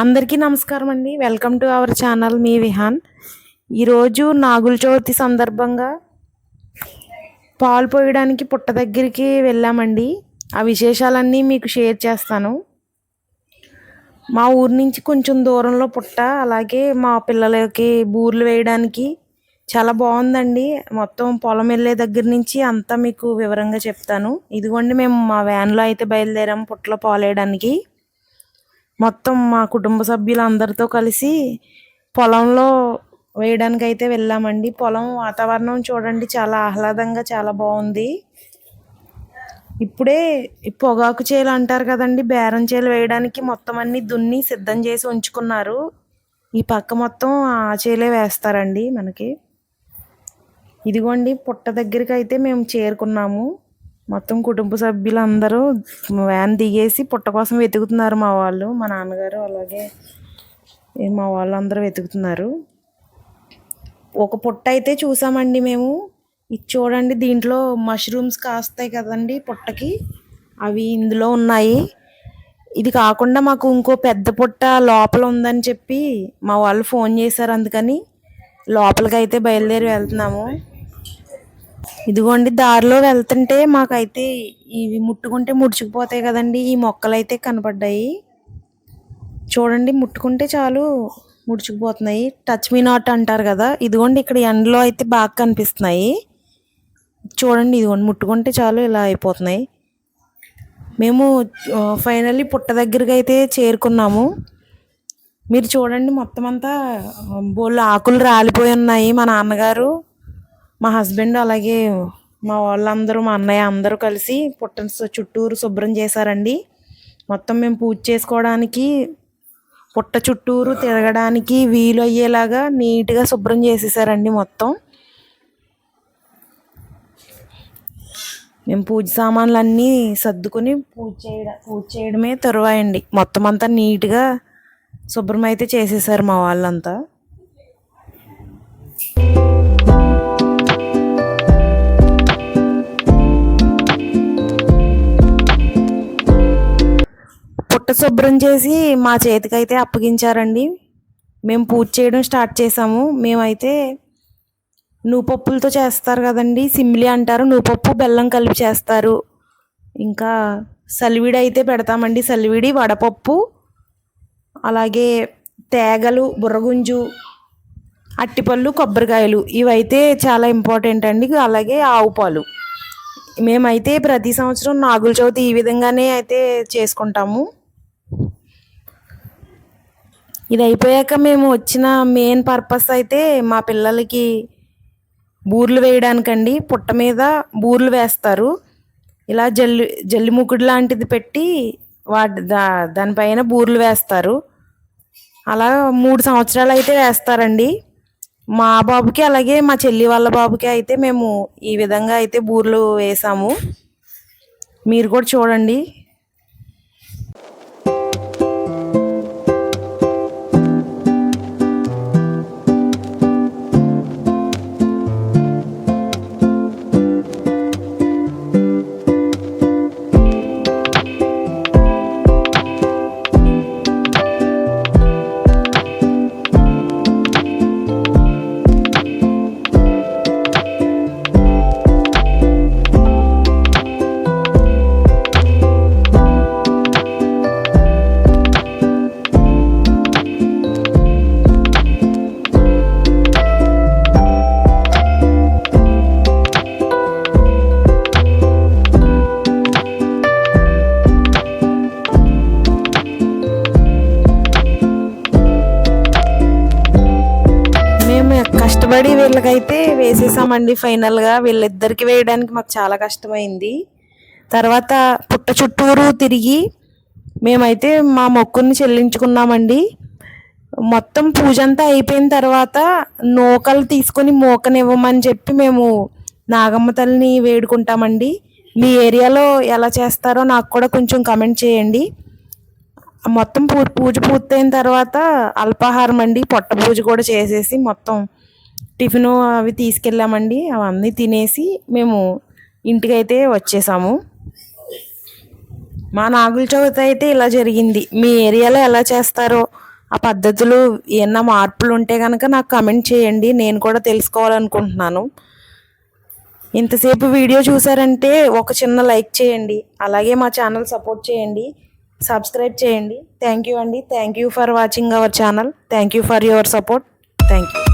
అందరికీ నమస్కారం అండి. వెల్కమ్ టు అవర్ ఛానల్ మీ విహాన్. ఈరోజు నాగుల చవితి సందర్భంగా పాలు పోయడానికి పుట్ట దగ్గరికి వెళ్ళామండి. ఆ విశేషాలన్నీ మీకు షేర్ చేస్తాను. మా ఊరి నుంచి కొంచెం దూరంలో పుట్ట అలాగే మా పిల్లలకి బూర్లు వేయడానికి చాలా బాగుందండి. మొత్తం పొలం వెళ్ళే దగ్గర నుంచి అంతా మీకు వివరంగా చెప్తాను. ఇదిగోండి మేము మా వ్యాన్లో అయితే బయలుదేరాము పుట్టలో పాలేయడానికి మొత్తం మా కుటుంబ సభ్యులందరితో కలిసి పొలంలో వేయడానికి అయితే వెళ్ళామండి. పొలం వాతావరణం చూడండి చాలా ఆహ్లాదంగా చాలా బాగుంది. ఇప్పుడే ఈ పొగాకు చేలు అంటారు కదండి బేరం చేలు వేయడానికి మొత్తం అన్ని దున్ని సిద్ధం చేసి ఉంచుకున్నారు. ఈ పక్క మొత్తం ఆ చేలే వేస్తారండి మనకి. ఇదిగోండి పుట్ట దగ్గరికి అయితే మేము చేరుకున్నాము. మొత్తం కుటుంబ సభ్యులందరూ వ్యాన్ దిగేసి పుట్ట కోసం వెతుకుతున్నారు మా వాళ్ళు మా నాన్నగారు అలాగే మా మా వాళ్ళందరూ వెతుకుతున్నారు. ఒక పుట్ట అయితే చూసామండి మేము. ఇది చూడండి దీంట్లో మష్రూమ్స్ కాస్తాయి కదండి పుట్టకి. అవి ఇందులో ఉన్నాయి. ఇది కాకుండా మాకు ఇంకో పెద్ద పుట్ట లోపల ఉందని చెప్పి మా వాళ్ళు ఫోన్ చేశారు అందుకని. లోపలికి అయితే బయలుదేరి వెళ్తున్నాము. ఇదిగోండి దారిలో వెళ్తుంటే మాకైతే ఇవి ముట్టుకుంటే ముడుచుకుపోతాయి కదండి. ఈ మొక్కలు అయితే కనపడ్డాయి. చూడండి ముట్టుకుంటే చాలు ముడుచుకుపోతున్నాయి. టచ్ మీ నాట్ అంటారు కదా. ఇదిగోండి ఇక్కడ ఎండలో అయితే బాగా కనిపిస్తున్నాయి. చూడండి ఇదిగోండి ముట్టుకుంటే చాలు ఇలా అయిపోతున్నాయి. మేము ఫైనల్లీ పుట్ట దగ్గరికి అయితే చేరుకున్నాము. మీరు చూడండి మొత్తం అంతా బోళ్ళు ఆకులు రాలిపోయి ఉన్నాయి మా నాన్నగారు. మా హస్బెండ్ అలాగే మా వాళ్ళందరూ మా అన్నయ్య అందరూ కలిసి పుట్ట చుట్టూరు శుభ్రం చేశారండి. మొత్తం మేము పూజ చేసుకోవడానికి పుట్ట చుట్టూరు తిరగడానికి వీలు అయ్యేలాగా నీట్గా శుభ్రం చేసేసారండి మొత్తం. మేము పూజ సామాన్లు అన్నీ సర్దుకుని పూజ చేయడం పూజ చేయడమే తరువాయండి. మొత్తం అంతా నీట్గా శుభ్రం అయితే చేసేసారు మా వాళ్ళంతా. శుభ్రం చేసి మా చేతికైతే అప్పగించారండి. మేము పూజ చేయడం స్టార్ట్ చేసాము. మేమైతే నూపప్పులతో చేస్తారు కదండి. సిమ్లి అంటారు. నూపప్పు బెల్లం కలిపి చేస్తారు. ఇంకా సలివిడి అయితే పెడతామండి. సలివిడి వడపప్పు అలాగే తేగలు బుర్రగుంజు అట్టిపళ్ళు కొబ్బరికాయలు. ఇవైతే చాలా ఇంపార్టెంట్ అండి. అలాగే ఆవు పాలు. మేమైతే ప్రతి సంవత్సరం నాగుల చవితి ఈ విధంగానే అయితే చేసుకుంటాము. ఇది అయిపోయాక మేము వచ్చిన మెయిన్ పర్పస్ అయితే మా పిల్లలకి బూర్లు వేయడానికండి. పుట్ట మీద బూర్లు వేస్తారు. ఇలా జల్లి జల్లి ముగ్గుడు లాంటిది పెట్టి వాటి దా దానిపైన బూర్లు వేస్తారు. అలా మూడు సంవత్సరాలు అయితే వేస్తారండి. మా బాబుకి అలాగే మా చెల్లి వాళ్ళ బాబుకి అయితే మేము ఈ విధంగా అయితే బూర్లు వేసాము. మీరు కూడా చూడండి. కష్టపడి వీళ్ళకైతే వేసేసామండి ఫైనల్గా. వీళ్ళిద్దరికి వేయడానికి మాకు చాలా కష్టమైంది. తర్వాత పుట్ట చుట్టూరు తిరిగి మేమైతే మా మొక్కుని చెల్లించుకున్నామండి. మొత్తం పూజ అంతా అయిపోయిన తర్వాత నూకలు తీసుకొని మోకనివ్వమని చెప్పి మేము నాగమ్మ తల్లిని వేడుకుంటామండి. మీ ఏరియాలో ఎలా చేస్తారో నాకు కూడా కొంచెం కమెంట్ చేయండి. మొత్తం పూ పూజ పూర్తయిన తర్వాత అల్పాహారం అండి పొట్ట పూజ కూడా చేసేసి మొత్తం టిఫిన్ అవి తీసుకెళ్ళామండి. అవన్నీ తినేసి మేము ఇంటికైతే వచ్చేసాము. మా నాగుల చవితి అయితే ఇలా జరిగింది. మీ ఏరియాలో ఎలా చేస్తారో ఆ పద్ధతులు ఏమన్నా మార్పులు ఉంటే కనుక నాకు కమెంట్ చేయండి. నేను కూడా తెలుసుకోవాలనుకుంటున్నాను. ఇంతసేపు వీడియో చూసారంటే ఒక చిన్న లైక్ చేయండి. అలాగే మా ఛానల్ సపోర్ట్ చేయండి. సబ్స్క్రైబ్ చేయండి. థ్యాంక్ యూ అండి. Thank you for watching our channel. Thank you for your support. Thank you.